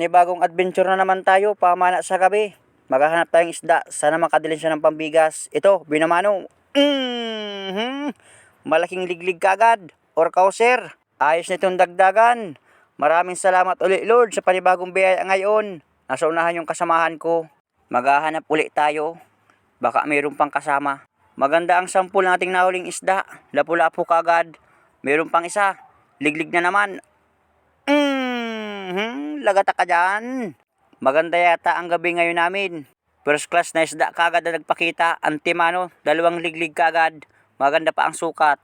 Panibagong adventure na naman tayo, pamana sa gabi. Maghahanap tayong isda, sana makadalhin siya ng pambigas. Ito, binamano. mm Malaking liglig kagad, or kauser. Ayos nitong dagdagan. Maraming salamat ulit Lord sa panibagong biyaya ngayon. Nasa unahan yung kasamahan ko. Maghahanap ulit tayo. Baka mayroon pang kasama. Maganda ang sampul nating nahuling isda. Lapu-lapu kagad. Mayroon pang isa. Liglig na naman. Mm-hmm, lagata ka dyan. Maganda yata ang gabi ngayon namin. First class na isda kagad na nagpakita. Antimano, dalawang liglig kagad. Maganda pa ang sukat.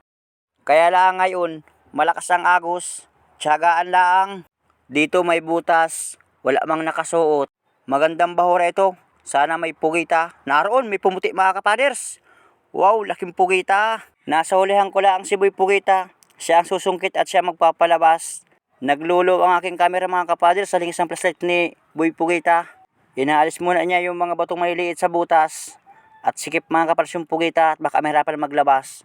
Kaya lang ngayon, malakas ang agos. Tiyagaan lang. Dito may butas. Wala mang nakasuot. Magandang bahura ito. Sana may pugita. Naroon, may pumuti mga kapaders. Wow, laking pugita. Nasa hulihan ko lang si Boy Pugita. Siya ang susungkit at siya magpapalabas. Naglulo ang aking camera mga kapaders sa lingis ng flashlight ni Boy Pugita. Inaalis muna niya yung mga batong maliliit sa butas. At sikip mga kapaders yung pugita at baka mahirapan maglabas.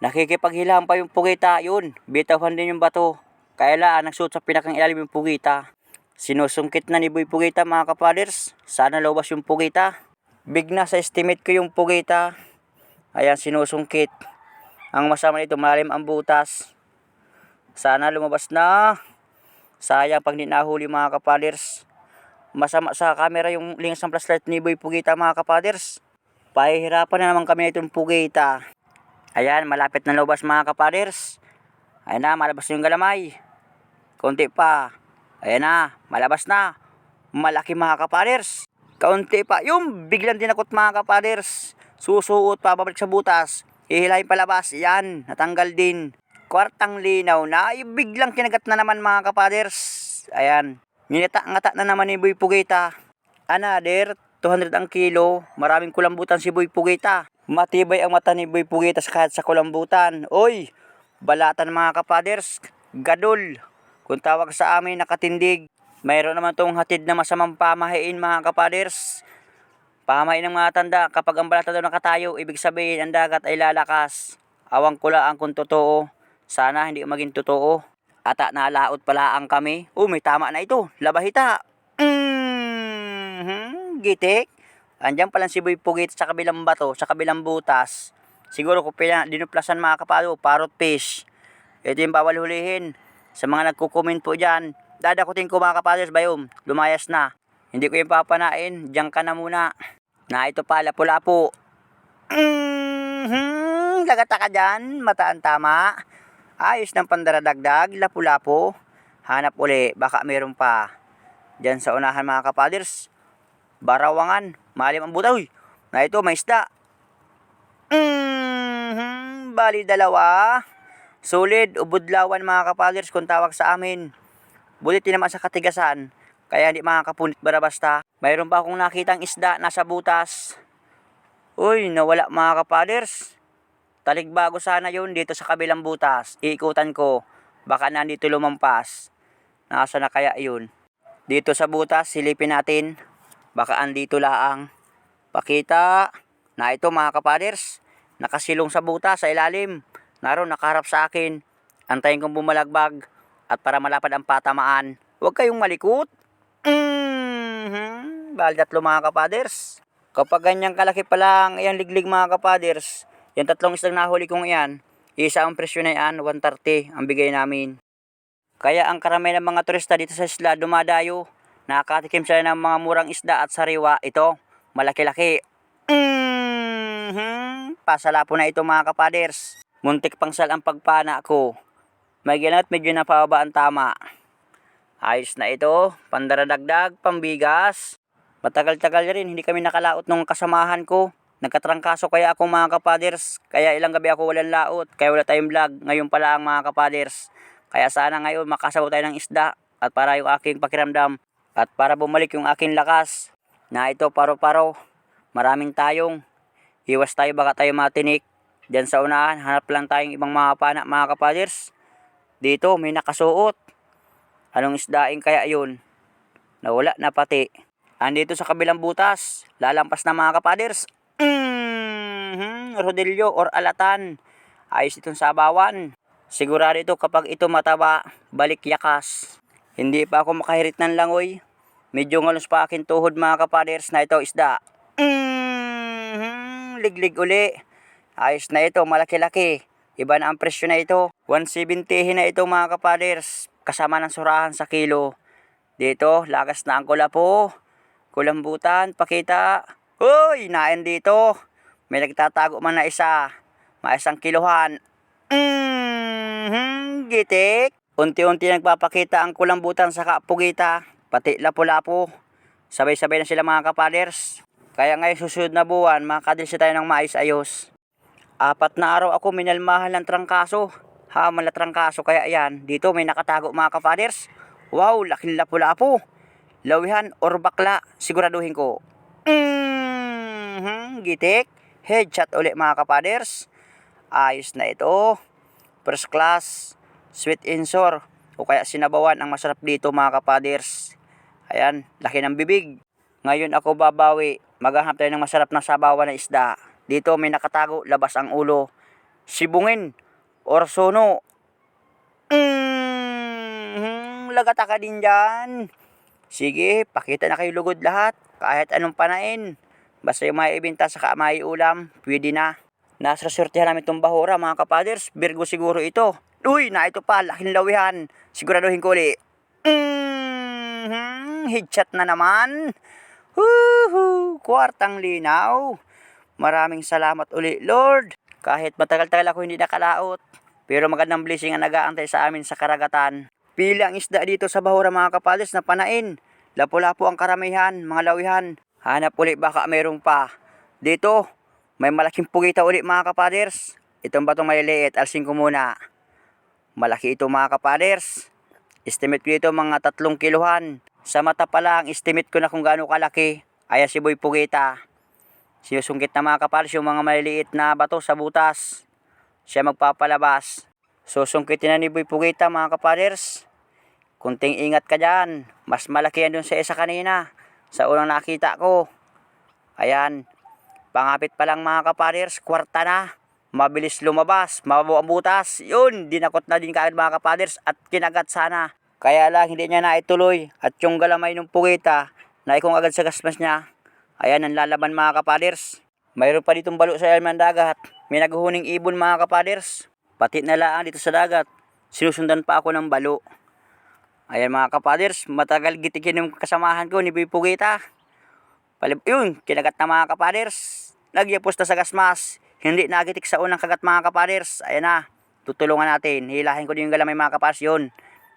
Nakikipaghilahan pa yung pugita, yun. Bitawan din yung bato. Kaya lang, nagsuot sa pinakang ilalim yung pugita. Sinusungkit na ni Boy Pugita mga kapaders. Sana lobas yung pugita. Big na sa estimate ko yung pugita. Ayan, sinusungkit. Ang masama nito, malalim ang butas. Sana lumabas na. Sayang pag di nahuli mga kapaders. Masama sa camera yung links ng flashlight ni Boy Pugita mga kapaders. Pahihirapan na naman kami itong Pugita. Ayan, malapit na lumabas mga kapaders. Ayan na, malabas yung galamay. Konti pa. Ayan na, malabas na. Malaki mga kapaders. Kaunti pa. Yung biglang dinakot mga kapaders. Susuot pa, babalik sa butas. Hihilahin palabas. Yan, natanggal din. Kwartang linaw na. Ay, biglang kinagat na naman mga kapaders. Ayan. Ninata-ngata na naman ni Boy Pugita. Another, 200 ang kilo. Maraming kulambutan si Boy Pugita. Matibay ang mata ni Boy Pugita sa kahit sa kulambutan. Oy, balatan mga kapaders. Gadol. Kung tawag sa amin nakatindig. Mayroon naman tong hatid na masamang pamahiin mga kapaders. Pamahiin ng mga tanda, kapag ang balata daw nakatayo, ibig sabihin ang dagat ay lalakas. Awang kula ang kung totoo. Sana hindi maging totoo. Ata nalaot pala ang kami. Oh, may tama na ito. Labahita. Mm-hmm. Gitik. Andiyan pala si Boy Pugit sa kabilang bato, sa kabilang butas. Siguro kung pila, dinuplasan mga kapalo, parrot fish. Ito yung bawal hulihin. Sa mga nagko-comment po dyan, dadakutin ko mga kapalos, bayom, lumayas na. Hindi ko yung papanain, diyan ka na muna. Na ito pa, lapu-lapu. Mm-hmm. Lagata ka dyan, mataan tama. Ayos ng pandaradagdag, lapu-lapu. Hanap uli, baka meron pa. Diyan sa unahan mga kapaders. Barawangan, malim ang butaw. Na ito, may isda. Mm-hmm. Bali dalawa. Solid, ubudlawan mga kapaders kung tawag sa amin. Bulit din naman sa katigasan. Kaya hindi makakapunit bara basta. Mayroon pa akong nakitang isda nasa butas. Uy, nawala mga kapaders. Taligbago sana yun dito sa kabilang butas. Iikutan ko. Baka nandito lumampas. Nasa na kaya yun? Dito sa butas, silipin natin. Baka andito laang. Pakita na ito mga kapaders. Nakasilong sa butas sa ilalim. Naroon nakaharap sa akin. Antayin kong bumalagbag. At para malapad ang patamaan. Huwag kayong malikot. Mm-hmm. Bali tatlo mga kapaders. Kapag ganyang kalaki pa lang, ayan liglig mga kapaders. Yung tatlong islang nahuli kong iyan, isa ang presyo na yan, 130 ang bigay namin. Kaya ang karamihan ng mga turista dito sa isla dumadayo. Nakakatikim sila ng mga murang isda at sariwa. Ito, malaki-laki. Mm-hmm. Pasala po na ito mga kapaders. Muntik pang sal ang pagpana ko. May ginat medyo napababa ang tama. Ayos na ito, pandaradagdag, pambigas. Matagal-tagal rin, hindi kami nakalaot nung kasamahan ko. Nagkatrangkaso kaya ako mga kapaders. Kaya ilang gabi ako walang laot. Kaya wala tayong vlog. Ngayon pala ang mga kapaders. Kaya sana ngayon makasabaw tayo ng isda. At para yung aking pakiramdam. At para bumalik yung aking lakas. Na ito paro-paro. Maraming tayong. Iwas tayo baka tayo matinik. Diyan sa unahan, hanap lang tayong ibang mga pana mga kapaders. Dito may nakasuot. Anong isdaing kaya yun? Nawala na pati. Andito sa kabilang butas, lalampas na mga kapaders. Mm-hmm, rodelyo or alatan. Ayos itong sabawan. Sigurado ito kapag ito mataba, balik yakas. Hindi pa ako makahirit ng langoy. Medyo ngalos pa akin tuhod mga kapaders na ito isda. Mm, liglig uli. Ayos na ito, malaki-laki. Iba na ang presyo na ito. 170 na ito mga kapaders. Kasama ng surahan sa kilo. Dito, lagas na ang kulapo. Kulambutan, pakita. Uy, nain dito. May nagtatago man na isa. Maisang kiluhan. Mm-hmm, gitik. Unti-unti nagpapakita ang kulambutan sa kapugita. Pati lapu-lapu. Sabay-sabay na sila mga kapaders. Kaya ngayon susunod na buwan, makakadilsi tayo ng mais ayos. Apat na araw ako minalmahan ng trangkaso. Hamal na trangkaso kaya yan. Dito may nakatago mga kapaders. Wow, laking lapu-lapu. Lawihan or bakla, siguraduhin ko. Mm-hmm, gitik. Headshot uli mga kapaders. Ayos na ito. First class, sweet insor. O kaya sinabawan ang masarap dito mga kapaders. Ayan, laki ng bibig. Ngayon ako babawi. Maghahanap tayo ng masarap na sabawan na isda. Dito may nakatago, labas ang ulo. Sibungin or sono. Mm, lagata ka din dyan. Sige, pakita na kayo lugod lahat. Kahit anong panain. Basta yung may ibinta sa may ulam, pwede na. Nasa sortihan namin itong bahura mga kapaders. Virgo siguro ito. Uy, na ito pa, laking lawihan. Siguraduhin ko ulit. Mm-hmm, headshot na naman. Woohoo! Kwartang linaw. Maraming salamat uli, Lord. Kahit matagal-tagal ako hindi nakalaot. Pero magandang blessing ang nag-aantay sa amin sa karagatan. Pili ang isda dito sa Bahura mga kapalis na panain. Lapu-lapu ang karamihan, mga lawihan. Hanap uli baka mayroong pa. Dito, may malaking pugita uli mga kapaders. Itong batong maliliit, alsing ko muna. Malaki ito mga kapaders. Estimate ko dito mga tatlong kiluhan. Sa mata pa lang, estimate ko na kung gaano kalaki. Ayan si Boy Pugita. Sinusungkit na mga kapalis yung mga maliliit na bato sa butas. Siya magpapalabas. Susungkitin na ni Boy Pugita mga kapaders. Kunting ingat ka dyan. Mas malaki yan dun sa isa kanina. Sa unang nakita ko. Ayan. Pangapit pa lang mga kapaders, kwarta na. Mabilis lumabas, mababaw ang butas. Yun, dinakot na din kaagad mga kapaders at kinagat sana. Kaya lang hindi niya na ituloy. At yung galamay ng pugita, naikong agad sa gasmas niya. Ayan ang lalaban mga kapaders. Mayroon pa ditong balo sa ilalim dagat. May naghuhuning ibon mga kapaders. Pati na lang dito sa dagat. Sinusundan pa ako ng balo. Ayan mga kapaders, matagal gitikin yung kasamahan ko ni Pugita. Palib yun, kinagat na mga kapaders. Nagyapos na sa gasmas. Hindi nagitik sa unang kagat mga kapaders. Ayan na, tutulungan natin. Hilahin ko din yung galamay mga kapaders yun.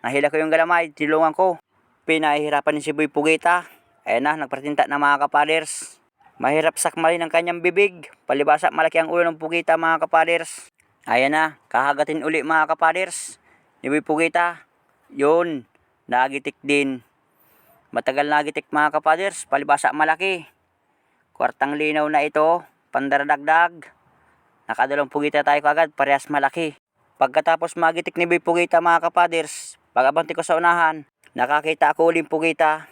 Nahila ko yung galamay, tinulungan ko. Pinahihirapan ni si Boy Pugita. Ayan na, nagpratinta na mga kapaders. Mahirap sakmalin ang kanyang bibig. Palibasa malaki ang ulo ng Pugita mga kapaders. Ayan na, kahagatin uli mga kapaders. Ni Boy Pugita. Yun, nagitik din. Matagal nagitik mga kapaders, palibasa malaki. Kwartang linaw na ito, pandaradagdag. Nakadalong pugita tayo kagad, parehas malaki. Pagkatapos magitik ni Boy Pugita mga kapaders, pag-abanti ko sa unahan, nakakita ako uling pugita.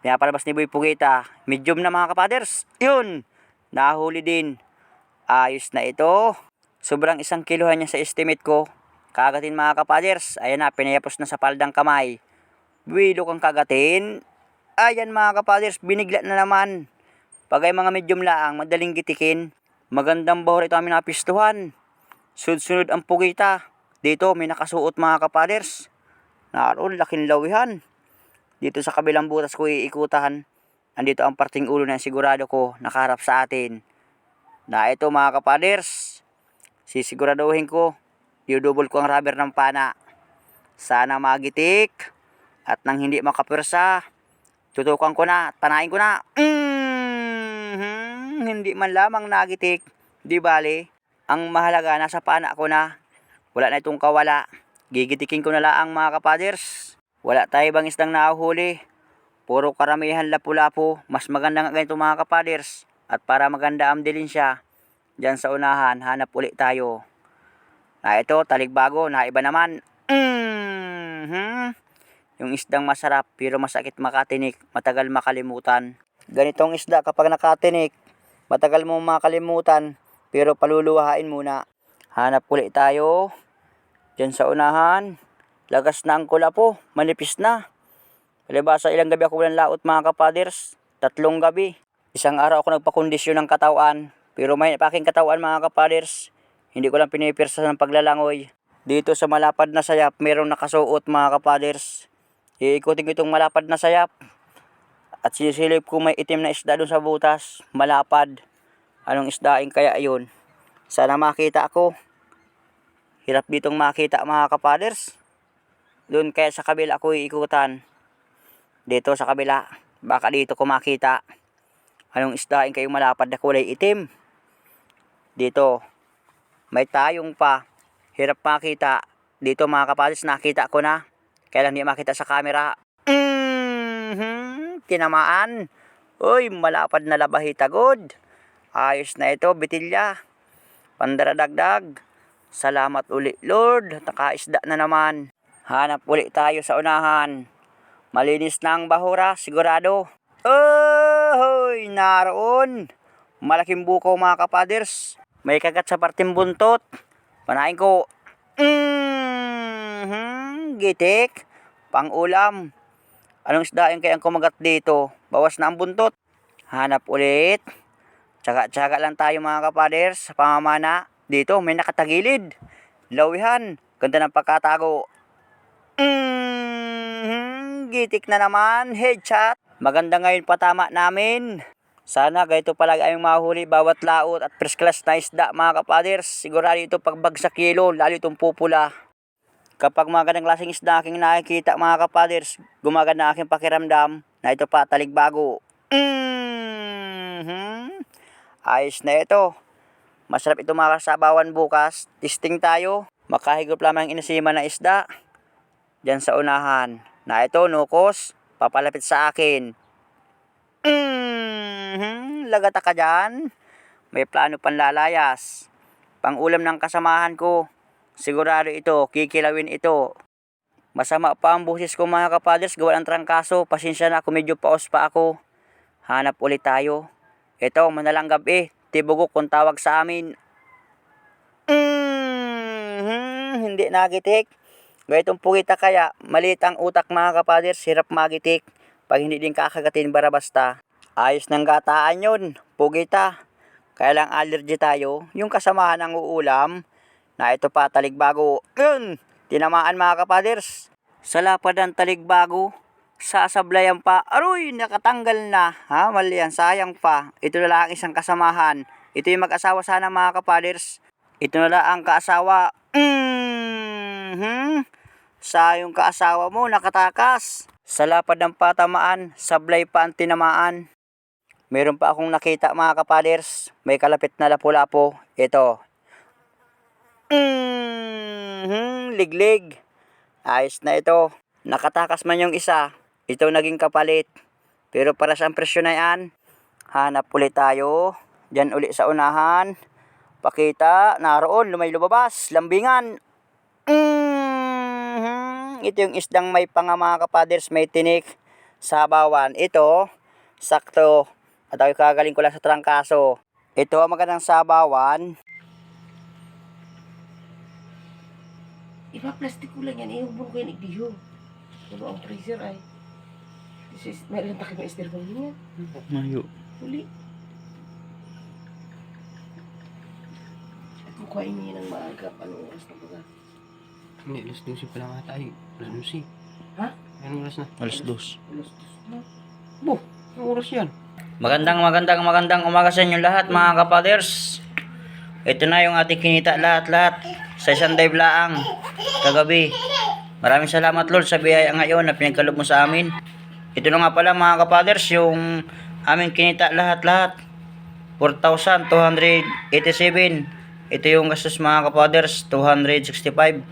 Pinapalabas ni Boy Pugita, medium na mga kapaders. Yun, nahuli din. Ayos na ito. Sobrang isang kilohan niya sa estimate ko. Kagatin mga kapaders, ayan na, pinayapos na sa paldang kamay. Wilo kang kagatin. Ayan mga kapaders, binigla na naman. Pag ay mga medium laang, madaling gitikin. Magandang bahor ito aming napistuhan. Sunod-sunod ang pugita. Dito may nakasuot mga kapaders. Naroon, laking lawihan. Dito sa kabilang butas ko iikutahan. Andito ang parting ulo na sigurado ko nakaharap sa atin. Na ito mga kapaders. Sisiguraduhin ko. Idubol ko ang rubber ng pana. Sana magitik. At nang hindi makapwersa, tutukan ko na at panain ko na. Mm-hmm, hindi man lamang nagitik. Di bali, ang mahalaga nasa pana ko na. Wala na itong kawala. Gigitikin ko na lang mga kapaders. Wala tayo bang isdang nahuhuli. Puro karamihan lapu-lapu. Mas maganda nga ganito mga kapaders. At para maganda ang dilin siya, dyan sa unahan, hanap ulit tayo. Na ito, taligbago, na iba naman. Yung isdang masarap pero masakit makatinik, matagal makalimutan. Ganitong isda kapag nakatinik, matagal mo makalimutan pero paluluhain muna. Hanap ulit tayo. Diyan sa unahan. Lagas na ang kula po, manipis na. Palibasa ilang gabi ako walang laot mga kapaders. Tatlong gabi. Isang araw ako nagpakondisyon ng katawan. Pero may pa aking katawan mga kapaders. Hindi ko lang pinipirsa ng paglalangoy. Dito sa malapad na sayap, mayroong nakasuot mga kapaders. Iikutin ko itong malapad na sayap. At sinisilip ko may itim na isda doon sa butas. Malapad. Anong isdaing kaya yun? Sana makita ako. Hirap ditong makita mga kapaders. Doon kaya sa kabila ako iikutan. Dito sa kabila. Baka dito ko makita. Anong isdaing kayong malapad na kulay itim? Dito. May tayong pa. Hirap makita. Dito mga kapaders nakita ko na. Kaya lang hindi makita sa camera. Mhm, tinamaan. Uy, malapad na labahita god. Ayos na ito, bitilya. Pandaradagdag. Salamat uli, Lord. Nakaisda na naman. Hanap uli tayo sa unahan. Malinis na ang bahura, sigurado. Ohoy, naroon. Malaking buko mga kapaders. May kagat sa parting buntot. Panain ko. Mm-hmm, gitik. Pang-ulam. Anong isdaing kayang kumagat dito? Bawas na ang buntot. Hanap ulit. Tsaga-tsaga lang tayo mga kapaders sa pamamana. Dito may nakatagilid. Lawihan. Ganda ng pagkatago. Mm-hmm, gitik na naman. Headshot. Maganda ngayon patama namin. Sana ganito palagi ayong mahuli bawat laot at first class na isda mga kapaders. Sigurado ito pagbagsak kilo, lalo itong pupula. Kapag mga ganang klaseng isda aking nakikita mga kapaders, gumagana aking pakiramdam na ito pa taligbago. Mm-hmm. Ayos na ito. Masarap ito mga kasabawan bukas. Testing tayo. Makahigop lamang inasima na isda. Diyan sa unahan. Na ito, nukos. Papalapit sa akin. Mm-hmm. Lagata ka dyan. May plano panlalayas. Pangulam ng kasamahan ko. Sigurado ito, kikilawin ito. Masama pa ang busis ko mga kapaders, gawa ng trangkaso. Pasensya na ako, medyo paos pa ako. Hanap ulit tayo. Ito, manalang gabi. Tibugok kung tawag sa amin. Mm-hmm. Hindi nagitik. Gaytong pugita kaya, maliit ang utak mga kapaders, hirap magitik. Pag hindi din kakagatin barabasta. Ayos ng gataan yun, pugita. Kaya lang allergy tayo, yung kasamahan ng uulam, na ito pa taligbago. Yun, tinamaan mga kapaders. Sa lapad ng taligbago, sasablayan pa. Aroy, nakatanggal na. Ha, mali yan, sayang pa. Ito na lang ang isang kasamahan. Ito yung mag-asawa sana mga kapaders. Ito na lang ang kaasawa. Mm-hmm. Sayong kaasawa mo, nakatakas. Sa lapad ng patamaan, sablay pa ang tinamaan. Meron pa akong nakita mga kapaders. May kalapit na lapu-lapo. Ito. Mm-hmm. Liglig. Ayos na ito. Nakatakas man yung isa. Ito naging kapalit. Pero para sa presyo na yan, hanap ulit tayo. Diyan ulit sa unahan. Pakita, naroon, lumay lumabas, lambingan. Mm-hmm. Ito yung isdang may panga mga kapaders, may tinik. Sabawan. Ito, sakto. At ako kagaling ko lang sa trangkaso. Ito ang magandang sabawan. Iba plastic ko lang yan. Ihubong ko yan igdiho. Ano ang freezer ay. This is, may ilang takip na styrofoam din yan. Mayo. Huli. At kukuhain niya ng maaga. Anong oras na ba? Hindi, alas 12 pa lang ata ay. Alas 12. Ha? Anong oras na? Alas dos. Alas dos na. Bo, anong oras yan? Magandang magandang magandang umaga sa inyo lahat mga kapaders. Ito na yung ating kinita lahat-lahat sa isang dive laang kagabi. Maraming salamat Lord sa biyaya ngayon na pinagkalob mo sa amin. Ito na nga pala mga kapaders yung aming kinita lahat-lahat. 4,287. Ito yung gastos mga kapaders, 265.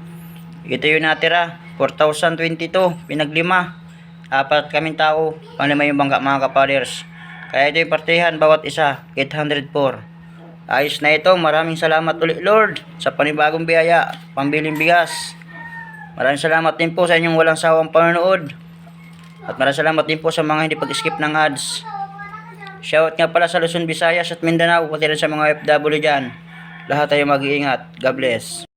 Ito yung natira, 4,022. Pinaglima. Apat kaming tao, panlima yung bangga mga kapaders. Kaya ito yung partihan, bawat isa, 804. Ayos na ito, maraming salamat ulit Lord sa panibagong biyaya, pambiling bigas. Maraming salamat din po sa inyong walang sawang panonood. At maraming salamat din po sa mga hindi pag-skip ng ads. Shout nga pala sa Luzon, Visayas at Mindanao, pati rin sa mga FW dyan. Lahat tayo mag-iingat. God bless.